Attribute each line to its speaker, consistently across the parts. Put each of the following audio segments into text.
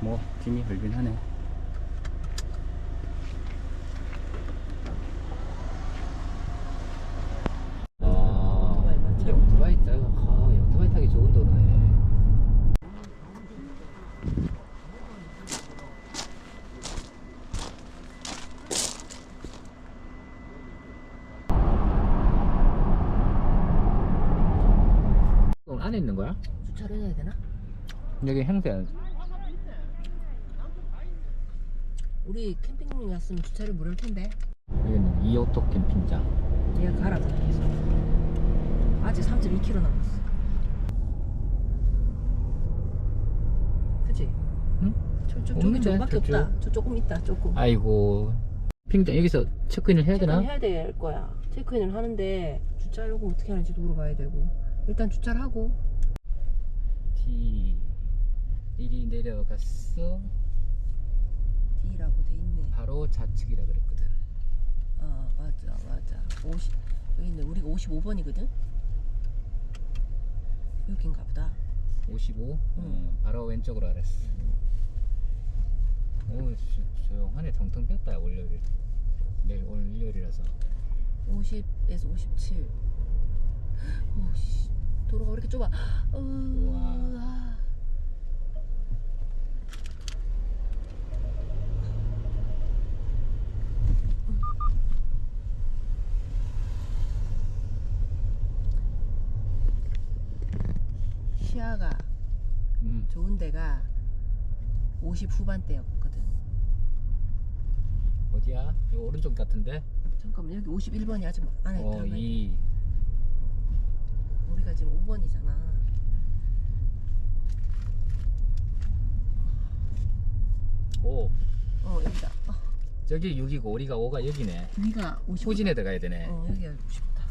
Speaker 1: 뭐 짐이 흘긴 하네 아
Speaker 2: 오토바이 맞죠?
Speaker 1: 오토바이 있다 아 오토바이 타기 좋은 도로네 그럼 안에 있는 거야?
Speaker 2: 주차를 해야 되나?
Speaker 1: 여기 행사
Speaker 2: 우리 캠핑 갔으면 주차를 무료일 텐데.
Speaker 1: 여기는 이오토 캠핑장
Speaker 2: 얘가 가라잖아 계속. 아직 3.2km 남았어. 그지?
Speaker 1: 응?
Speaker 2: 저, 저, 저기
Speaker 1: 저쪽.
Speaker 2: 없다. 저 조금 있다 조금.
Speaker 1: 아이고 캠핑장 여기서 체크인을 해야 되나?
Speaker 2: 체크인 해야 될 거야. 체크인을 하는데 주차 요금 어떻게 하는지도 물어봐야 되고. 일단 주차를 하고.
Speaker 1: T 일이 내려갔어
Speaker 2: D라고 돼 있네.
Speaker 1: 바로 좌측이라 그랬거든
Speaker 2: 아 맞아 맞아. 50 여기 있네. 우리가 55번이거든. 여긴가 보다.
Speaker 1: 55
Speaker 2: 응.
Speaker 1: 어, 바로 왼쪽으로 알았어 오 조- 조용하네 텅텅 비었다 월요일 내일 오늘 일요일이라서
Speaker 2: 50에서 57. 오씨 도로가 왜 이렇게 좁아? 어,
Speaker 1: 우와.
Speaker 2: 아. 시야가 데가 50 후반대였거든.
Speaker 1: 어디야? 이 오른쪽 같은데?
Speaker 2: 잠깐만 여기 51번이 아직 안에 들어가 있네.
Speaker 1: 어이
Speaker 2: 우리가 지금 5번이잖아.
Speaker 1: 오
Speaker 2: 어 여기다. 어,
Speaker 1: 저기 6이고 우리가 5가 여기네
Speaker 2: 위가 50.
Speaker 1: 후진에 들어가야 되네
Speaker 2: 어 여기 알고 싶다.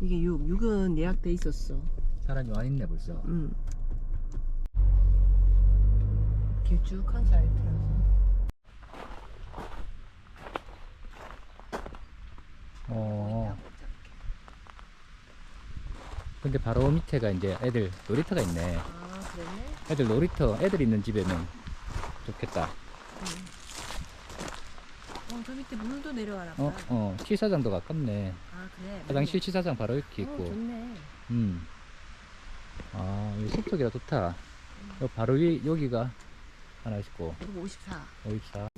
Speaker 2: 이게 6. 6은 예약돼 있었어.
Speaker 1: 사람이 와 있네 벌써
Speaker 2: 음. 길쭉한 사이트라서.
Speaker 1: 어 근데 바로 밑에가 이제 애들 놀이터가 있네
Speaker 2: 아 그랬네.
Speaker 1: 애들 놀이터 애들 있는 집에는 좋겠다
Speaker 2: 어 저 밑에 물도 보다.
Speaker 1: 어, 어, 치사장도 가깝네.
Speaker 2: 아 그래.
Speaker 1: 화장실 치사장 바로 이렇게
Speaker 2: 어,
Speaker 1: 있고.
Speaker 2: 좋네.
Speaker 1: 음. 아, 이 속도기가 좋다. 요 바로 위, 여기가 하나 있고,
Speaker 2: 그리고 54.
Speaker 1: 54.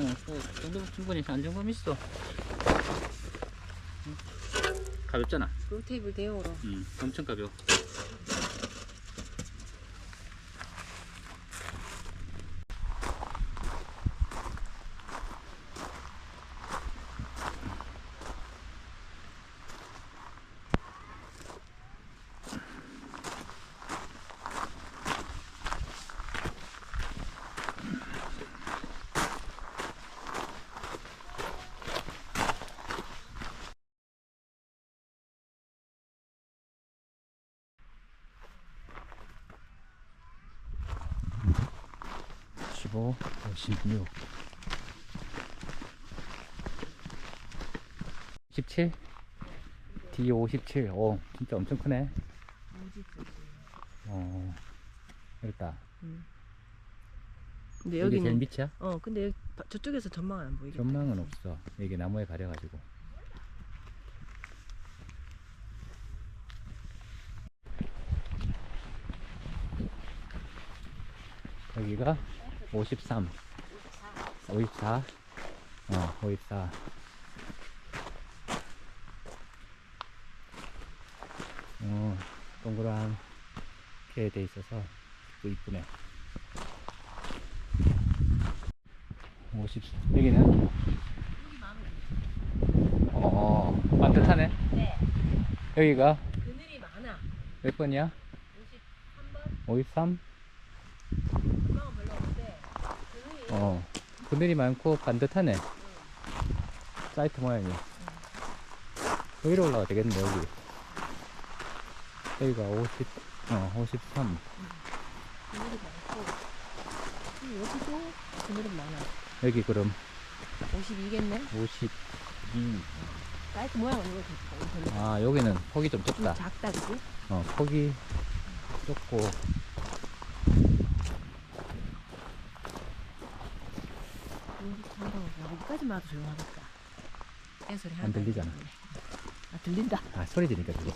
Speaker 1: 어, 그 충분히 안정감 있어. 응. 가볍잖아.
Speaker 2: 롤 테이블 대용으로.
Speaker 1: 음, 엄청 가벼워. 십오, 오십육, 십칠, D 오십칠. 오, 진짜 엄청 크네. 어, 여기다.
Speaker 2: 근데
Speaker 1: 여기 제일
Speaker 2: 여기는
Speaker 1: 밑이야?
Speaker 2: 어 근데 여기 바- 저쪽에서 전망은 안 보이겠다.
Speaker 1: 전망은 없어. 여기 나무에 가려가지고. 여기가 53, 54, 어, 54. 어, 동그랗게 돼 있어서 또 이쁘네. 50, 여기는? 어, 반듯하네.
Speaker 2: 네.
Speaker 1: 여기가
Speaker 2: 그늘이 많아.
Speaker 1: 몇 번이야?
Speaker 2: 53번?
Speaker 1: 53?
Speaker 2: 금방은 별로 없는데 그늘이
Speaker 1: 어, 그늘이 많고 반듯하네. 사이트 모양이. 여기로 올라가 되겠네, 여기. 여기가 50, 어, 53.
Speaker 2: 그늘이 많고 음, 여기도 그늘은 많아.
Speaker 1: 여기 그럼
Speaker 2: 52겠네?
Speaker 1: 52.
Speaker 2: 사이트 모양은 이거 별로.
Speaker 1: 아, 여기는 폭이
Speaker 2: 좀좀
Speaker 1: 좁다.
Speaker 2: 작다 그지?
Speaker 1: 어, 폭이 좁고.
Speaker 2: 여기까지만 와도 조용하겠다. 개소리
Speaker 1: 안 들리잖아.
Speaker 2: 아 들린다.
Speaker 1: 아, 소리 지니까 되게.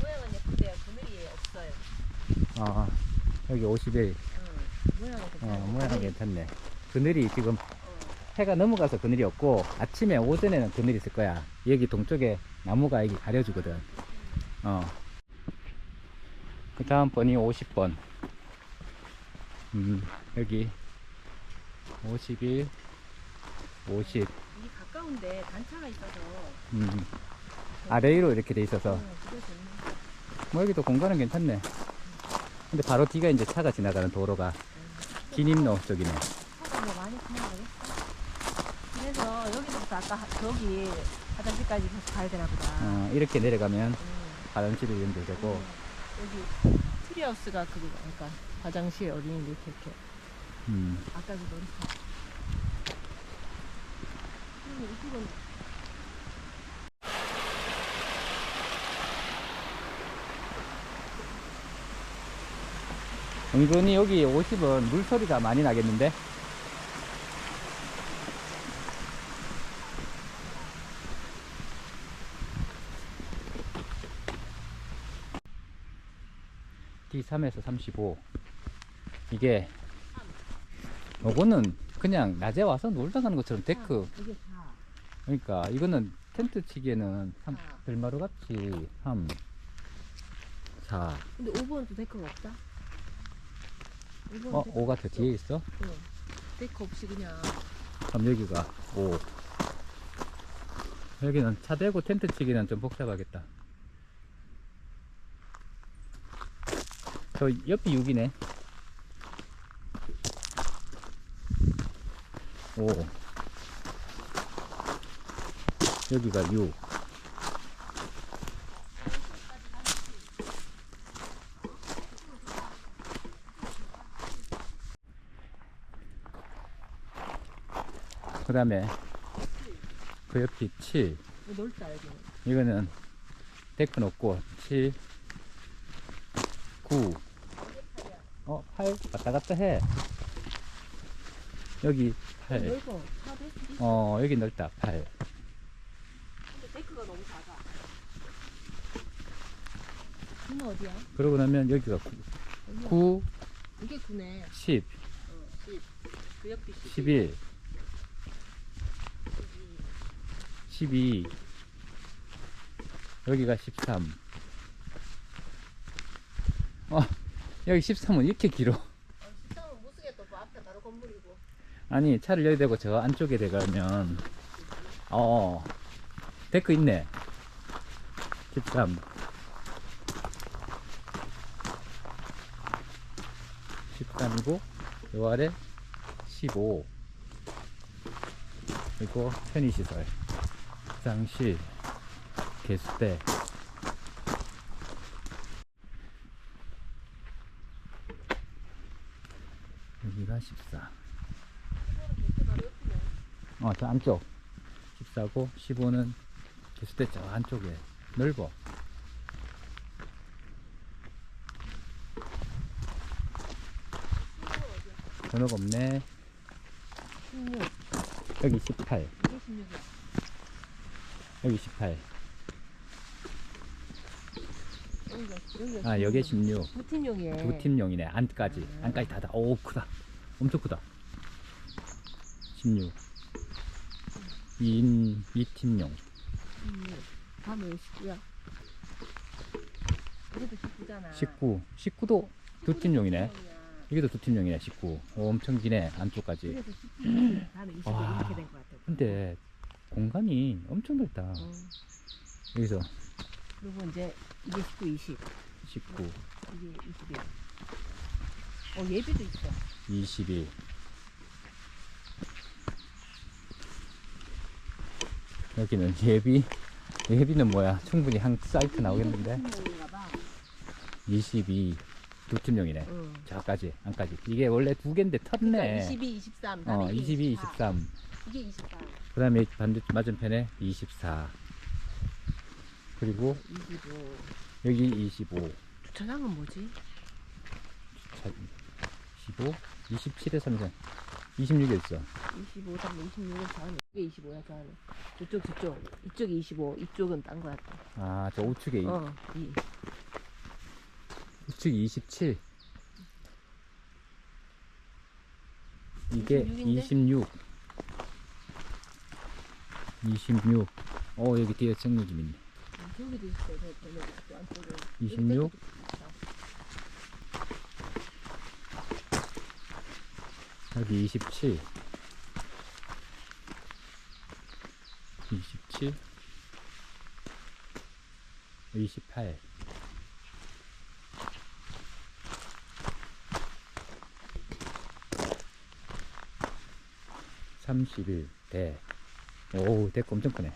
Speaker 2: 모양은 예쁜데요. 그늘이 없어요.
Speaker 1: 아, 여기 51.
Speaker 2: 응. 모양은
Speaker 1: 어,
Speaker 2: 괜찮아.
Speaker 1: 모양은 괜찮네. 그늘이 지금 해가 넘어가서 그늘이 없고 아침에 오전에는 그늘이 있을 거야. 여기 동쪽에 나무가 여기 가려주거든. 어. 그 다음 번이 50번. 음, 여기 51, 50.
Speaker 2: 이게 가까운데 단차가 있어서.
Speaker 1: 음, 아래위로 이렇게 돼 있어서
Speaker 2: 그게 좋네.
Speaker 1: 뭐 여기도 공간은 괜찮네. 근데 바로 뒤가 이제 차가 지나가는 도로가 진입로 쪽이네.
Speaker 2: 차가 뭐 많이 지나가겠어. 그래서 여기서부터 아까 저기 화장실까지 계속 가야 되나 보다.
Speaker 1: 어, 이렇게 내려가면
Speaker 2: 응.
Speaker 1: 화장실을 연결되고
Speaker 2: 응. 여기 트리하우스가 그거 그러니까 화장실 어린이 이렇게 이렇게
Speaker 1: 음,
Speaker 2: 아까 그 이쪽은
Speaker 1: 은근히 여기 50은 물소리가 많이 나겠는데? D3에서 35 이게 요거는 그냥 낮에 와서 놀다 가는 것처럼 데크. 그러니까 이거는 텐트 치기에는 한
Speaker 2: 아.
Speaker 1: 들마루 같이 3 4
Speaker 2: 근데 5번도 데크가 없다. 5번
Speaker 1: 어? 5가 더 뒤에 있어?
Speaker 2: 응. 데크 없이 그냥
Speaker 1: 그럼 여기가 5 여기는 차 대고 텐트 치기는 좀 복잡하겠다 저 옆이 6이네 5 여기가 6 그 다음에 그 옆이 7
Speaker 2: 이거 넓다 여기는.
Speaker 1: 이거는 데크 놓고 7 9 어, 8 왔다 갔다 해 여기 8
Speaker 2: 넓어. 차 데크.
Speaker 1: 어, 여기 넓다 8
Speaker 2: 근데 데크가 너무 작아. 이는 어디야?
Speaker 1: 그러고 나면 여기가 9
Speaker 2: 여기야.
Speaker 1: 9
Speaker 2: 이게 9네.
Speaker 1: 10
Speaker 2: 어, 10. 그 옆이 11.
Speaker 1: 11 12 여기가 13 어, 여기 13은 이렇게 길어
Speaker 2: 어, 13은 못 쓰겠다. 뭐 앞에 바로 건물이고.
Speaker 1: 아니 차를 여기 대고 저 안쪽에 대가면 어 데크 있네. 13 13이고 요 아래 15 그리고 편의시설. 화장실 개수대. 여기가 14 어, 저 안쪽. 14고 15는 기수대 저 안쪽에 넓어. 번호가 없네.
Speaker 2: 16.
Speaker 1: 여기 18.
Speaker 2: 이게 16이야.
Speaker 1: 여기 18.
Speaker 2: 여기가, 여기가
Speaker 1: 아, 여기
Speaker 2: 16.
Speaker 1: 16.
Speaker 2: 두 팀용이에.
Speaker 1: 두 팀용이네. 안까지. 안까지 다 다. 오, 크다. 엄청 크다. 26 2인 2팀용
Speaker 2: 음, 다음에 19야. 그래도 19잖아.
Speaker 1: 19 19도 두 팀용이네 이게도 두 팀용이네 19 오, 엄청 기네 안쪽까지
Speaker 2: 그래서 19. 다음에 20
Speaker 1: 와.
Speaker 2: 이렇게 된 것 같아.
Speaker 1: 근데 공간이 엄청 넓다
Speaker 2: 어.
Speaker 1: 여기서
Speaker 2: 그리고 이제 이게 19, 20.
Speaker 1: 19
Speaker 2: 이게 21. 어, 예비도 있어.
Speaker 1: 22 여기는 예비 예비는 뭐야 충분히 한 사이트 나오겠는데 22 두 팀용이네
Speaker 2: 응.
Speaker 1: 저까지 안까지 이게 원래 두 개인데 텄네
Speaker 2: 그러니까 22, 23. 다음에
Speaker 1: 어
Speaker 2: 이게
Speaker 1: 22
Speaker 2: 24.
Speaker 1: 23
Speaker 2: 이게 24.
Speaker 1: 그 다음에 반대 맞은편에 24 그리고
Speaker 2: 25.
Speaker 1: 여기 25
Speaker 2: 주차장은 뭐지?
Speaker 1: 자, 25 27에 3선 26에 있어
Speaker 2: 25, 다음에 26은 저 안에. 이게 25야, 저안 에. 저쪽, 저쪽. 이쪽이 25, 이쪽은 딴 거야. 또.
Speaker 1: 아 저 우측에 이
Speaker 2: 어, 이.
Speaker 1: 우측이 27 이게
Speaker 2: 26 인데?
Speaker 1: 26 26 어 여기 뒤에 생리좀 있네
Speaker 2: 저기도 있어, 저, 저, 저 안쪽에.
Speaker 1: 26 여기 27 27 28 31 대. 오, 대거 엄청 크네.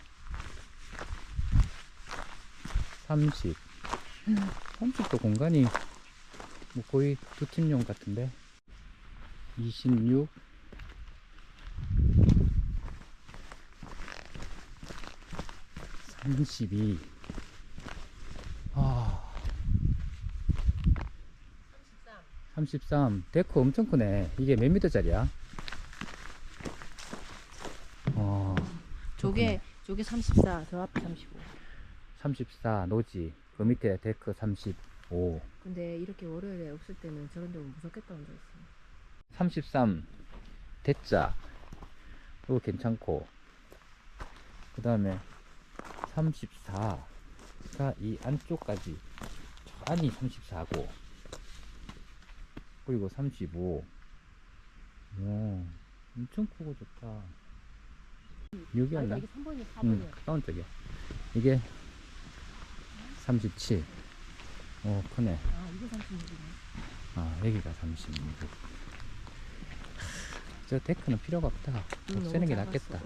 Speaker 1: 30. 30도 공간이 뭐 거의 두 팀용 같은데. 26. 삼십이. 아,
Speaker 2: 33.
Speaker 1: 33. 데크 엄청 크네. 이게 몇 미터짜리야? 어,
Speaker 2: 저게, 저게 34, 저 앞에 35.
Speaker 1: 34 노지. 그 밑에 데크 35.
Speaker 2: 근데 이렇게 월요일에 없을 때는 저런 데면 무섭겠다 혼자 있어.
Speaker 1: 33 대자 이거 괜찮고 그 다음에 34가 이 안쪽까지 저 안이 34고 그리고 35 오, 엄청 크고 좋다 여기
Speaker 2: 아니,
Speaker 1: 할라?
Speaker 2: 이게 3번이 4번이야.
Speaker 1: 응 가까운 쪽이야 이게 37 오 크네
Speaker 2: 아, 이게 36이네.
Speaker 1: 아 여기가 36. 저 데크는 필요가 없다. 없애는 게 낫겠다.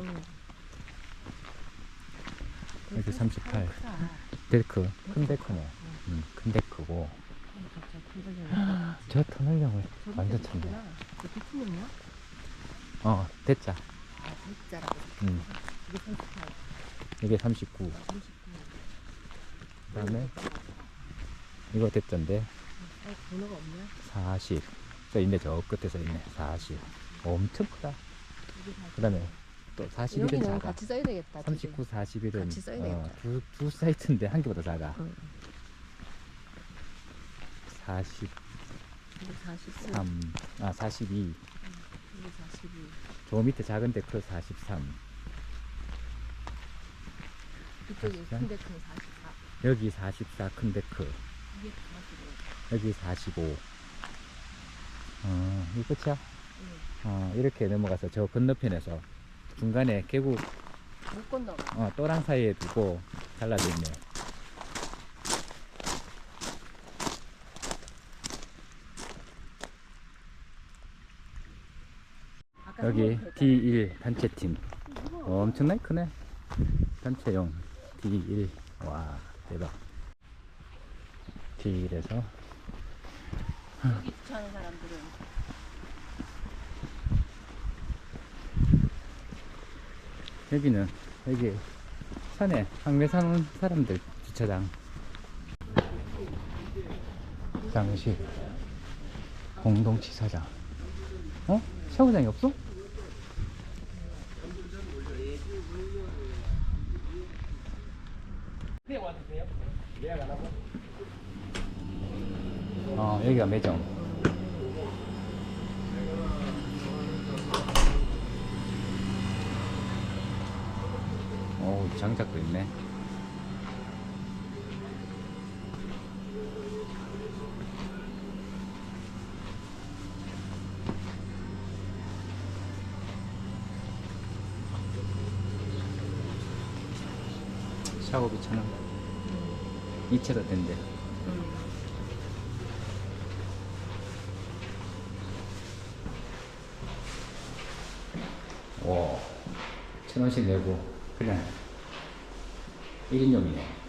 Speaker 1: 여기 38. 데크 큰 데크네. 음, 큰 데크고 저 터널형을 완전
Speaker 2: 투명이야?
Speaker 1: 어 됐자.
Speaker 2: 아, 진짜라고.
Speaker 1: 음
Speaker 2: 이게 38.
Speaker 1: 이게 39.
Speaker 2: 39.
Speaker 1: 그 다음에 이거 됐던데
Speaker 2: 어, 번호가 없냐?
Speaker 1: 40. 저 있네 저 끝에서 있네 40. 엄청 크다.
Speaker 2: 이게 40.
Speaker 1: 그다음에 또 41은
Speaker 2: 여기는
Speaker 1: 작아.
Speaker 2: 같이 써야 되겠다. 두 개.
Speaker 1: 39, 41은
Speaker 2: 같이 써야 되겠다.
Speaker 1: 두, 두 사이트인데 한 개보다 작아.
Speaker 2: 응.
Speaker 1: 43,
Speaker 2: 이게 43.
Speaker 1: 아 42.
Speaker 2: 이게 42.
Speaker 1: 저 밑에 작은 데크 43.
Speaker 2: 이쪽에
Speaker 1: 44?
Speaker 2: 큰 데크는 44.
Speaker 1: 여기 44 큰 데 크.
Speaker 2: 이게 45.
Speaker 1: 여기 45. 어, 이 끝이야?
Speaker 2: 응.
Speaker 1: 어, 이렇게 넘어가서 저 건너편에서 중간에 계곡
Speaker 2: 못 건너가.
Speaker 1: 어, 또랑 사이에 두고 잘라져 있네.
Speaker 2: 아까
Speaker 1: 여기
Speaker 2: 선물 그랬잖아.
Speaker 1: D1 단체팀. 어, 엄청나게 크네. 단체용 D1. 와, 대박. D1에서
Speaker 2: 여기 주차하는 사람들은
Speaker 1: 여기는 여기 산에 항매 사는 사람들 주차장 장식 공동치사장 어? 샤워장이 없어? 어 여기가 매점 오, 장작도 있네. 샤워기 천 원. 이채도 된대. 와, 천 원씩 내고 그냥 1인용이네.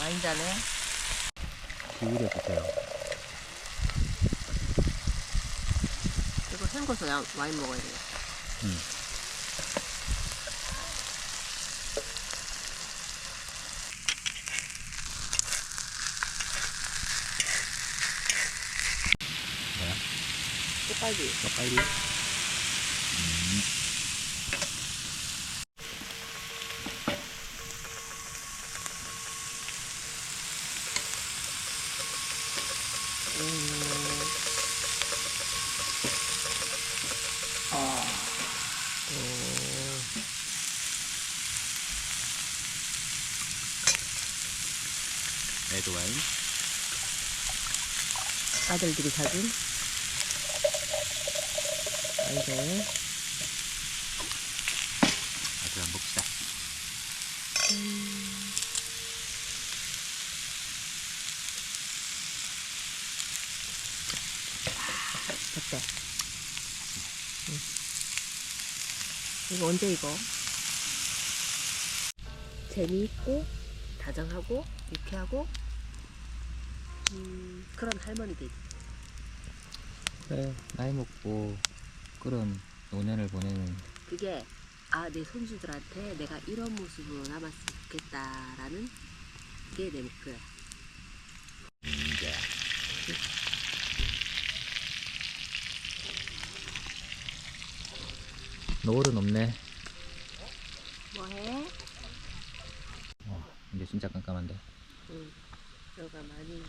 Speaker 2: 와인잔에
Speaker 1: 비율에 주세요.
Speaker 2: 야- 와인 먹어야 돼.
Speaker 1: 음. 뭐야? 더 빨리. 레드 와인.
Speaker 2: 아들들이 사준 와인잔에
Speaker 1: 아들 한 봅시다.
Speaker 2: 됐대. 응. 이거 언제 이거? 재미있고 다정하고 유쾌하고 음, 그런 할머니 되지.
Speaker 1: 그래, 나이 먹고 그런 노년을 보내는
Speaker 2: 그게 아 내 손주들한테 내가 이런 모습으로 남았으면 좋겠다라는 게 내 목표야.
Speaker 1: 이제 노을은 없네.
Speaker 2: 뭐해?
Speaker 1: 어, 이제 진짜 깜깜한데.
Speaker 2: 응. 너가 많이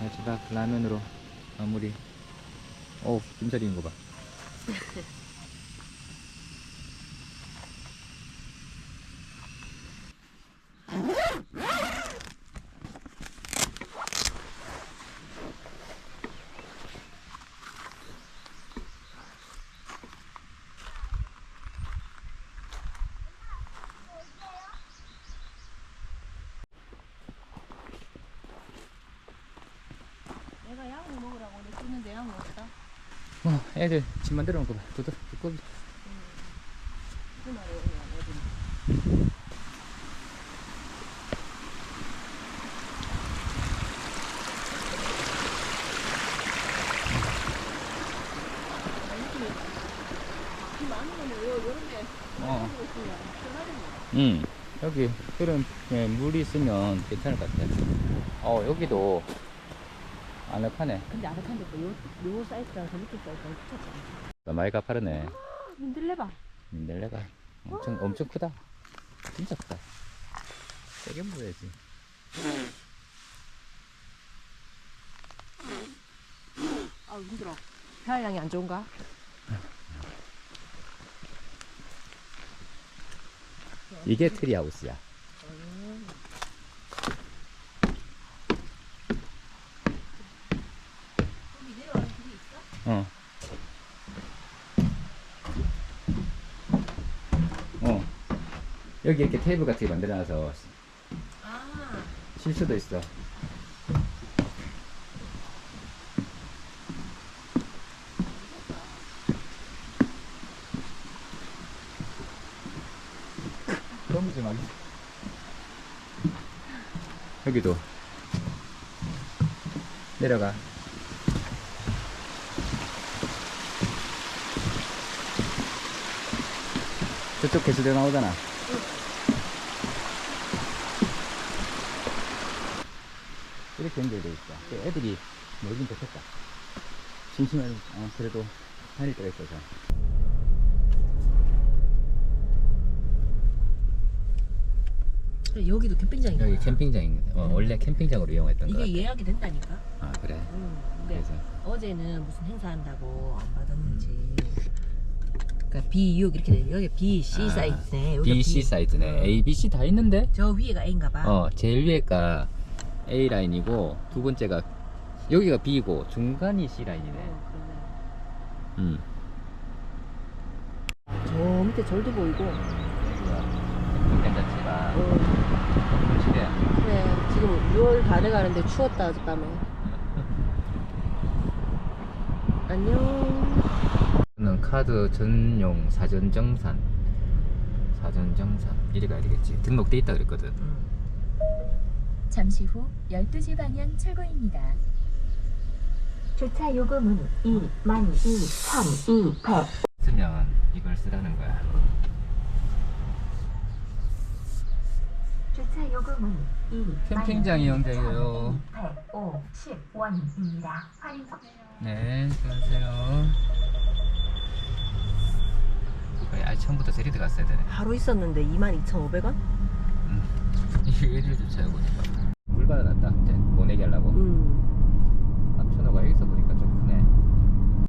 Speaker 1: 마지막 라면으로 마무리. 오, 김자리 인 거 봐.
Speaker 2: 내가 양을 먹으라고 내주는데 양이 없다.
Speaker 1: 어, 애들 집 만들어 놓은 거 봐. 두들, 두꺼비.
Speaker 2: 어.
Speaker 1: 응. 여기 그런 예, 물이 있으면 괜찮을 것 같아. 어, 여기도 아늑하네.
Speaker 2: 근데 아늑한데 또 요, 요 사이즈랑 저 밑에 붙였잖아.
Speaker 1: 많이 가파르네.
Speaker 2: 흔들려봐.
Speaker 1: 민들레가 엄청 엄청 크다. 진짜 크다. 세게 물어야지.
Speaker 2: 아 힘들어. 폐활량이 안 좋은가?
Speaker 1: 이게 트리하우스야.
Speaker 2: 여기 내려가는 길이 있 어?
Speaker 1: 어. 어. 여기 이렇게 테이블 같은 게 만들어놔서
Speaker 2: 아,
Speaker 1: 쉴 수도 있어. 좀 하기. 여기도 내려가. 저쪽 개수대 나오잖아. 이렇게 연결돼 있어. 애들이 놀긴 좋겠다. 심심하면 어, 그래도 다닐 때가 있어서.
Speaker 2: 여기도 캠핑장이야.
Speaker 1: 여기 캠핑장인 거. 어, 원래 캠핑장으로 이용했던 거 같아.
Speaker 2: 이게 예약이 된다니까.
Speaker 1: 아 그래.
Speaker 2: 응. 근데
Speaker 1: 그래서
Speaker 2: 어제는 무슨 행사한다고 안 받았는지. 그러니까 B, 6 이렇게 돼. 여기 B, C
Speaker 1: 아.
Speaker 2: 여기가
Speaker 1: B, C 사이즈네. A, B, C 다 있는데.
Speaker 2: 저 위에가 A인가 봐.
Speaker 1: 어 제일 위에가 A 라인이고 두 번째가 여기가 B고 중간이 C 라인이네.
Speaker 2: 어,
Speaker 1: 음.
Speaker 2: 저 밑에 절도 보이고.
Speaker 1: 캠핑장 자체가
Speaker 2: 어. 그래. 지금 6월 다 돼가는데 추웠다 어젯밤에. 안녕.
Speaker 1: 는 카드 전용 사전 정산. 사전 정산 이래 가야 되겠지. 등록돼 있다 그랬거든.
Speaker 2: 응.
Speaker 3: 잠시 후 12시 방향 출구입니다.
Speaker 4: 주차 요금은 22,200원.
Speaker 1: 쓰면 이걸 쓰라는 거야.
Speaker 4: 주차 요금은
Speaker 1: 캠핑장 이용자예요.
Speaker 4: 250원입니다. 할인
Speaker 1: 네, 수고하세요. 거의 아 처음부터 제리 들어갔어야 되네.
Speaker 2: 하루 있었는데 22,500원?
Speaker 1: 이게 일일 주차야 보니까. 물 받아놨다. 이제 보내기 하려고.
Speaker 2: 음.